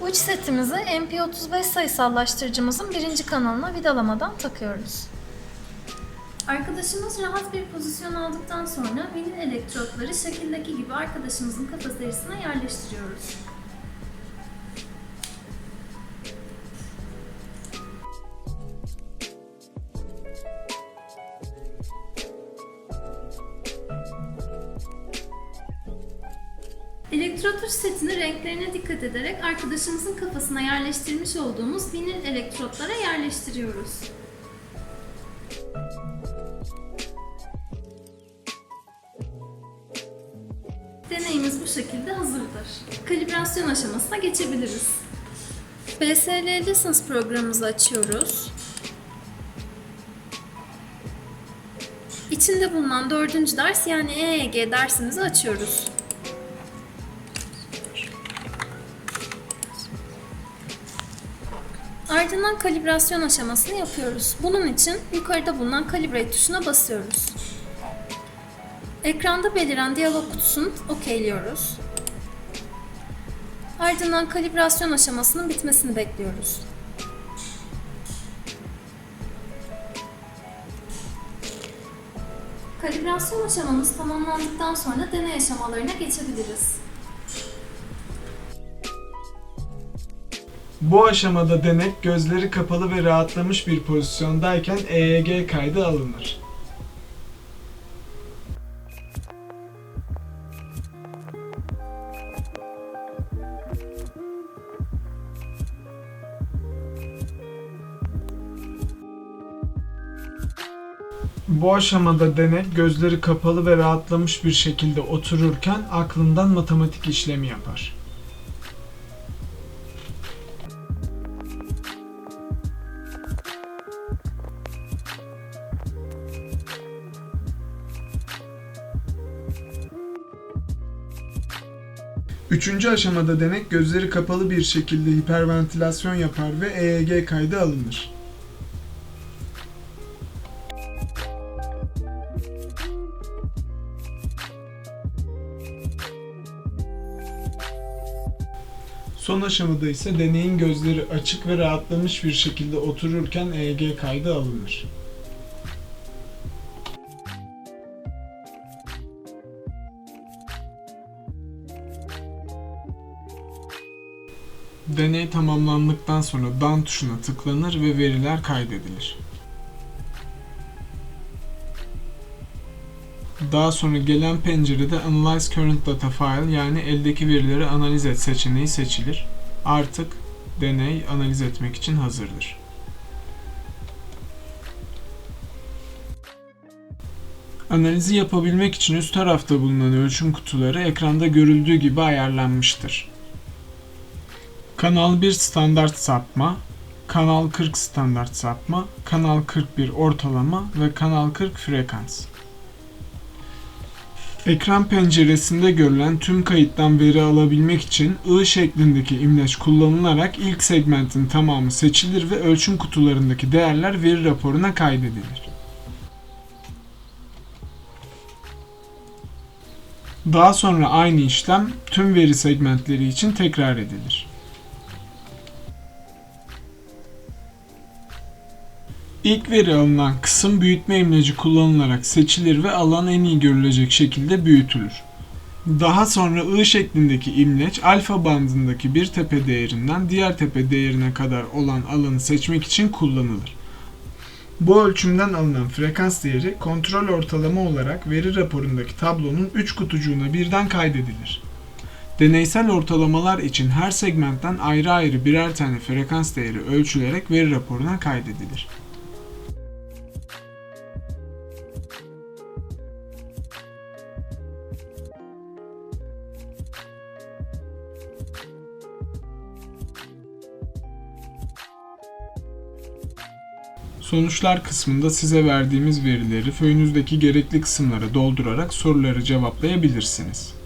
Uç setimizi MP35 sayısallaştırıcımızın birinci kanalına vidalamadan takıyoruz. Arkadaşımız rahat bir pozisyon aldıktan sonra vinil elektrotları şekildeki gibi arkadaşımızın kafa derisine yerleştiriyoruz. Elektrot uç setini renklerine dikkat ederek arkadaşımızın kafasına yerleştirmiş olduğumuz vinil elektrotlara yerleştiriyoruz. Deneyimiz bu şekilde hazırdır. Kalibrasyon aşamasına geçebiliriz. BSL Lessons programımızı açıyoruz. İçinde bulunan dördüncü ders yani EEG dersimizi açıyoruz. Ardından kalibrasyon aşamasını yapıyoruz. Bunun için yukarıda bulunan Calibrate tuşuna basıyoruz. Ekranda beliren diyalog kutusunu okeyliyoruz. Ardından kalibrasyon aşamasının bitmesini bekliyoruz. Kalibrasyon aşamamız tamamlandıktan sonra deney aşamalarına geçebiliriz. Bu aşamada denek gözleri kapalı ve rahatlamış bir pozisyondayken EEG kaydı alınır. Bu aşamada denek gözleri kapalı ve rahatlamış bir şekilde otururken aklından matematik işlemi yapar. Üçüncü aşamada denek gözleri kapalı bir şekilde hiperventilasyon yapar ve EEG kaydı alınır. Son aşamada ise deneyin gözleri açık ve rahatlamış bir şekilde otururken EEG kaydı alınır. Deney tamamlandıktan sonra Done tuşuna tıklanır ve veriler kaydedilir. Daha sonra gelen pencerede Analyze Current Data File yani eldeki verileri analiz et seçeneği seçilir. Artık deney analiz etmek için hazırdır. Analizi yapabilmek için üst tarafta bulunan ölçüm kutuları ekranda görüldüğü gibi ayarlanmıştır. Kanal 1 standart sapma, Kanal 40 standart sapma, Kanal 41 ortalama ve Kanal 40 frekans. Ekran penceresinde görülen tüm kayıttan veri alabilmek için I şeklindeki imleç kullanılarak ilk segmentin tamamı seçilir ve ölçüm kutularındaki değerler veri raporuna kaydedilir. Daha sonra aynı işlem tüm veri segmentleri için tekrar edilir. İlk veri alınan kısım büyütme imleci kullanılarak seçilir ve alan en iyi görülecek şekilde büyütülür. Daha sonra I şeklindeki imleç alfa bandındaki bir tepe değerinden diğer tepe değerine kadar olan alanı seçmek için kullanılır. Bu ölçümden alınan frekans değeri kontrol ortalama olarak veri raporundaki tablonun 3 kutucuğuna birden kaydedilir. Deneysel ortalamalar için her segmentten ayrı ayrı birer tane frekans değeri ölçülerek veri raporuna kaydedilir. Sonuçlar kısmında size verdiğimiz verileri föyünüzdeki gerekli kısımlara doldurarak soruları cevaplayabilirsiniz.